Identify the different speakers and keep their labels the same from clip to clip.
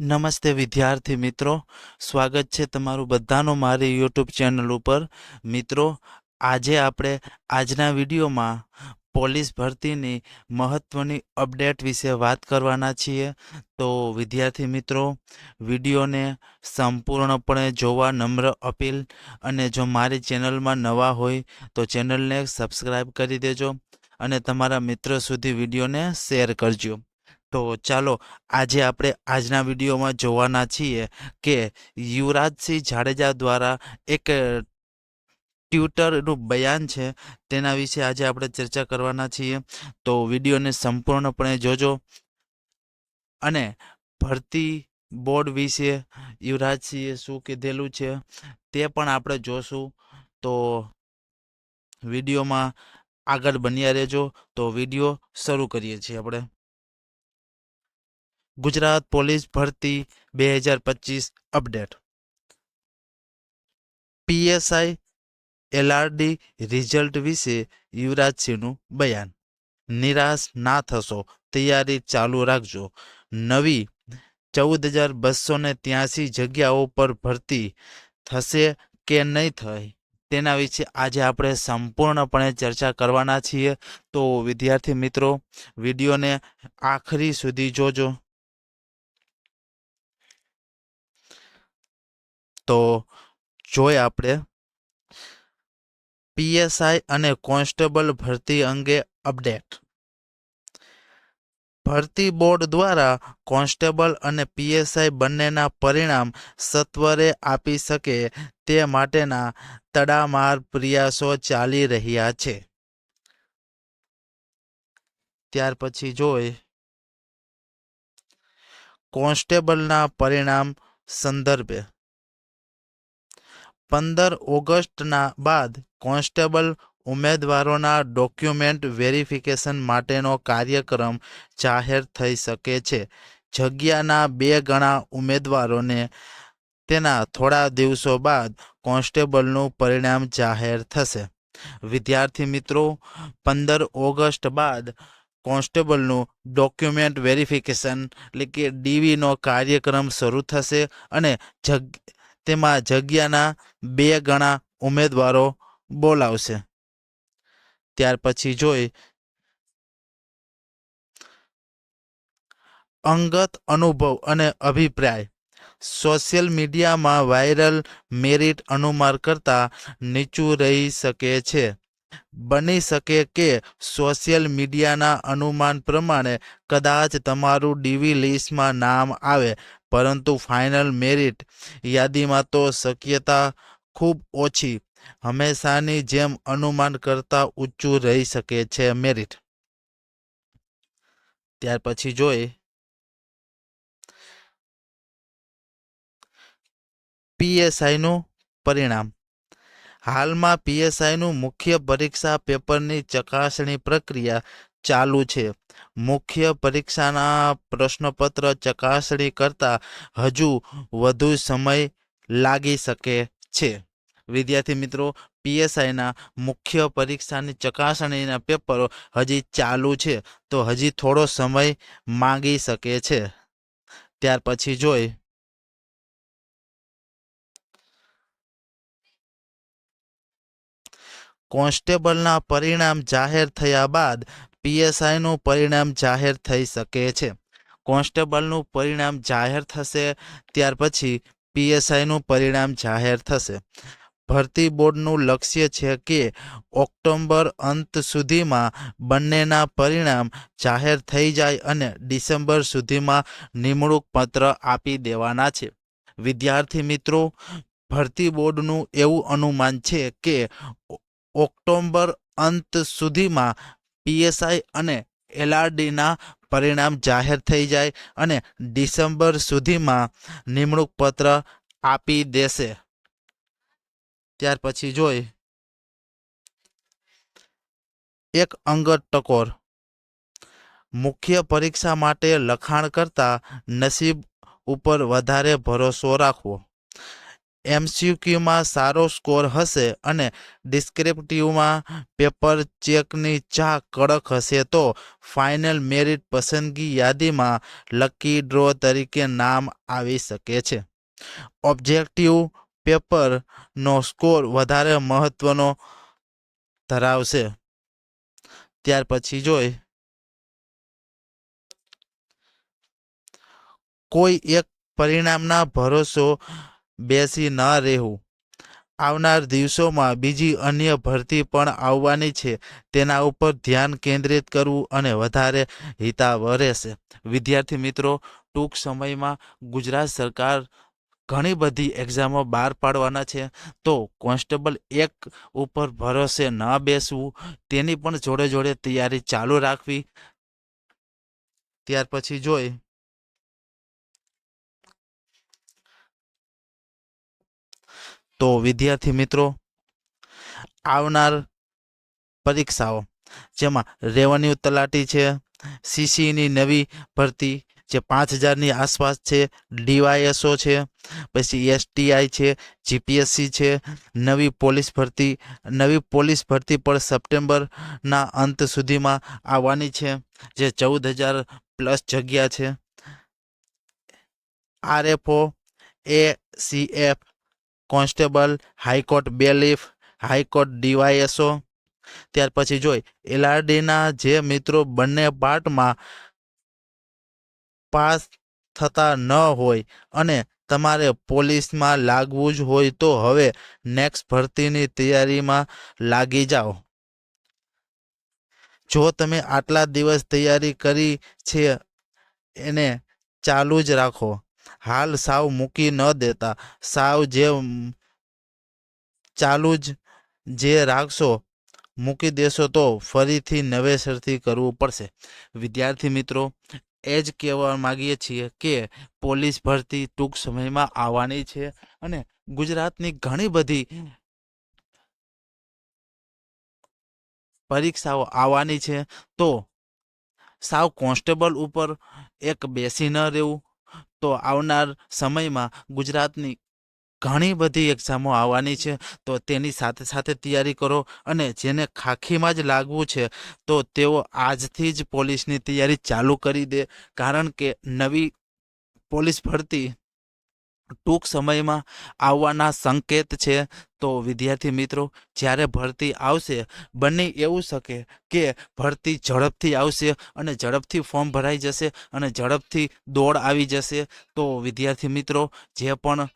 Speaker 1: નમસ્તે વિદ્યાર્થી મિત્રો. સ્વાગત છે તમારું બધાનું મારી યુટ્યુબ ચેનલ ઉપર. મિત્રો, આજે આપણે આજના વિડીયોમાં પોલીસ ભરતીની મહત્ત્વની અપડેટ વિશે વાત કરવાના છીએ. તો વિદ્યાર્થી મિત્રો, વિડીયોને સંપૂર્ણપણે જોવા નમ્ર અપીલ અને જો મારી ચેનલમાં નવા હોય, તો ચેનલને સબસ્ક્રાઈબ કરી દેજો અને તમારા મિત્રો સુધી વિડીયોને શેર કરજો. તો ચાલો આજે આપણે આજના વિડીયોમાં જોવાના છીએ કે યુવરાજસિંહ જાડેજા દ્વારા એક ટ્વિટરનું બયાન છે, તેના વિશે આજે આપણે ચર્ચા કરવાના છીએ. તો વિડીયોને સંપૂર્ણપણે જોજો. અને ભરતી બોર્ડ વિશે યુવરાજસિંહે શું કીધેલું છે, તે પણ આપણે જોશું. તો વિડીયોમાં આગળ બન્યા રહેજો. તો વીડિયો શરૂ કરીએ છીએ આપણે. ગુજરાત પોલીસ ભરતી બે હજાર પચીસ અપડેટ. પીએસઆઈ એલઆરડી રિઝલ્ટ વિશે યુવરાજસિંહનું બયાન. નિરાશ ના થશો, તૈયારી ચાલુ રાખજો. નવી ચૌદ હજાર બસો ને ત્યાસી જગ્યાઓ પર ભરતી થશે કે નહીં થાય તેના વિશે આજે આપણે સંપૂર્ણપણે ચર્ચા કરવાના છીએ. તો વિદ્યાર્થી મિત્રો, વિડીયોને આખરી સુધી જોજો. તો જોઈ આપણે. પીએસઆઈ અને કોન્સ્ટેબલ ભરતી અંગે અપડેટ. ભરતી બોર્ડ દ્વારા કોન્સ્ટેબલ અને પીએસઆઈ બંનેના પરિણામ સત્વરે આપી શકે તે માટેના તડામાર પ્રયાસો ચાલી રહ્યા છે. ત્યાર પછી જોઈ. કોન્સ્ટેબલના પરિણામ સંદર્ભે પંદર ઓગસ્ટના બાદ કોન્સ્ટેબલ ઉમેદવારોના ડોક્યુમેન્ટ વેરિફિકેશન માટેનો કાર્યક્રમ જાહેર થઈ શકે છે. જગ્યાના બે ગણા ઉમેદવારોને તેના થોડા દિવસો બાદ કોન્સ્ટેબલનું પરિણામ જાહેર થશે. વિદ્યાર્થી મિત્રો, પંદર ઓગસ્ટ બાદ કોન્સ્ટેબલનું ડોક્યુમેન્ટ વેરિફિકેશન એટલે કે ડીવીનો કાર્યક્રમ શરૂ થશે અને જગ તેમાં જગ્યાના બે ગણા ઉમેદવારો બોલાવશે. ત્યાર પછી જોઈ, અંગત અનુભવ અને અભિપ્રાય. સોશિયલ મીડિયામાં વાયરલ મેરિટ અનુમાન કરતાં નીચું રહી શકે છે. બની શકે કે સોશિયલ મીડિયાના અનુમાન પ્રમાણે કદાચ તમારું ડીવી લિસ્ટમાં નામ આવે પરંતુ ફાઇનલ મેરિટ યાદીમાં તો શક્યતા ખૂબ ઓછી. હંમેશાની જેમ અનુમાન કરતાં ઊંચું રહી શકે છે મેરિટ ત્યાર પછી જોઈ પીએસઆઈનું પરિણામ. હાલમાં પીએસઆઈનું મુખ્ય પરીક્ષા પેપરની ચકાસણી પ્રક્રિયા ચાલુ છે. મુખ્ય પરીક્ષાના પ્રશ્નપત્ર ચકાસણી કરતાં હજુ વધુ સમય લાગી શકે છે. વિદ્યાર્થી મિત્રો, પીએસઆઈના મુખ્ય પરીક્ષાની ચકાસણીના પેપરો હજી ચાલુ છે, તો હજી થોડો સમય માંગી શકે છે. ત્યાર પછી જોઈ. કોન્સ્ટેબલના પરિણામ જાહેર થયા બાદ પીએસઆઈનું પરિણામ જાહેર થઈ શકે છે. કોન્સ્ટેબલનું પરિણામ જાહેર થશે, ત્યાર પછી પીએસઆઈનું પરિણામ જાહેર થશે. ભરતી બોર્ડનું લક્ષ્ય છે કે ઓક્ટોબર અંત સુધીમાં બંનેના પરિણામ જાહેર થઈ જાય અને ડિસેમ્બર સુધીમાં નિમણૂક પત્ર આપી દેવાના છે. વિદ્યાર્થી મિત્રો, ભરતી બોર્ડનું એવું અનુમાન છે કે ઓક્ટોબર અંત સુધીમાં પીએસઆઈ અને એલઆરડીના પરિણામ જાહેર થઈ જાય અને ડિસેમ્બર સુધીમાં નિમણૂક પત્ર આપી દેશે. ત્યાર પછી જોઈ. એક અંગત ટકોર. મુખ્ય પરીક્ષા માટે લખાણ કરતા નસીબ ઉપર વધારે ભરોસો રાખવો. એમસીક્યુમાં સારો સ્કોર હશે અને ડિસ્ક્રિપ્ટિવમાં પેપર ચેકની ચા કડક હશે, તો ફાઇનલ મેરિટ પસંદગી યાદીમાં લકી ડ્રો તરીકે નામ આવી શકે છે. ઓબ્જેક્ટિવ પેપરનો સ્કોર વધારે મહત્વનો ધરાવશે. ત્યાર પછી જોઈ. કોઈ એક પરિણામના ભરોસો બેસી ન રહેવું. આવનાર દિવસોમાં બીજી અન્ય ભરતી પણ આવવાની છે. તેના ઉપર ધ્યાન કેન્દ્રિત કરવું અને વધારે હિતાવ રહેશે વિદ્યાર્થી મિત્રો, ટૂંક સમયમાં ગુજરાત સરકાર ઘણી બધી એક્ઝામો બહાર પાડવાના છે. તો કોન્સ્ટેબલ એક ઉપર ભરોસે ન બેસવું, તેની પણ જોડે જોડે તૈયારી ચાલુ રાખવી. ત્યાર પછી જોઈ તો વિદ્યાર્થી મિત્રો, આવનાર પરીક્ષાઓ, જેમાં રેવન્યુ તલાટી છે સીસીની નવી ભરતી જે પાંચ હજારની આસપાસ છે, ડીવાયએસઓ છે, પછી એસટીઆઈ છે, જીપીએસસી છે, નવી પોલીસ ભરતી, નવી પોલીસ ભરતી પણ સપ્ટેમ્બરના અંત સુધીમાં આવવાની છે, જે ચૌદ હજાર પ્લસ જગ્યા છે. RFO A CF constable, high court bailiff, high court DYSO. ત્યાર પછી જોઈ, એલઆરડીના જે મિત્રો બંને પાર્ટમાં પાસ થતા ન હોય અને તમારે પોલીસમાં લાગવું જ હોય તો હવે નેક્સ્ટ ભરતીની તૈયારીમાં લાગી જાઓ. જો તમે આટલા દિવસ તૈયારી કરી છે, એને ચાલુ જ રાખો. હાલ સાવ મૂકી ન દેતા. સાવ જે ચાલુ જ જે રાખશો, મૂકી દેશો તો ફરીથી નવેસરથી કરવું પડશે. વિદ્યાર્થી મિત્રો, એ જ કહેવા માગીએ છીએ કે પોલીસ ભરતી ટૂંક સમયમાં આવવાની છે અને ગુજરાતની ઘણી બધી પરીક્ષાઓ આવવાની છે. તો સાવ કોન્સ્ટેબલ ઉપર એક બેસી ન રહેવું તો આવનાર સમયમાં ગુજરાતની ઘણી બધી એક્ઝામો આવવાની છે. તો તેની સાથે સાથે તૈયારી કરો અને જેને ખાખીમાં જ લાગવું છે, તો તેઓ આજથી જ પોલીસની તૈયારી ચાલુ કરી દે. કારણ કે નવી પોલીસ ભરતી ટૂંક સમયમાં આવવાના સંકેત છે. તો વિદ્યાર્થી મિત્રો, જ્યારે ભરતી આવશે, બંને એવું શકે કે ભરતી ઝડપથી આવશે અને ઝડપથી ફોર્મ ભરાઈ જશે અને ઝડપથી દોડ આવી જશે. તો વિદ્યાર્થી મિત્રો, જે પણ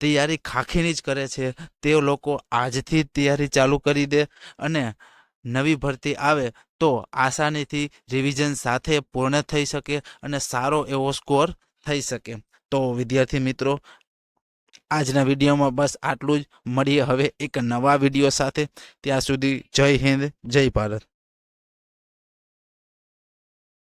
Speaker 1: તૈયારી ખાખીની જ કરે છે, તે લોકો આજથી તૈયારી ચાલુ કરી દે અને નવી ભરતી આવે તો આસાનીથી રિવિઝન સાથે પૂર્ણ થઈ શકે અને સારો એવો સ્કોર થઈ શકે. તો વિદ્યાર્થી મિત્રો, આજના વિડીયોમાં બસ આટલું જ. મળીએ હવે એક નવા વીડિયો સાથે. ત્યાં સુધી જય હિન્દ, જય ભારત.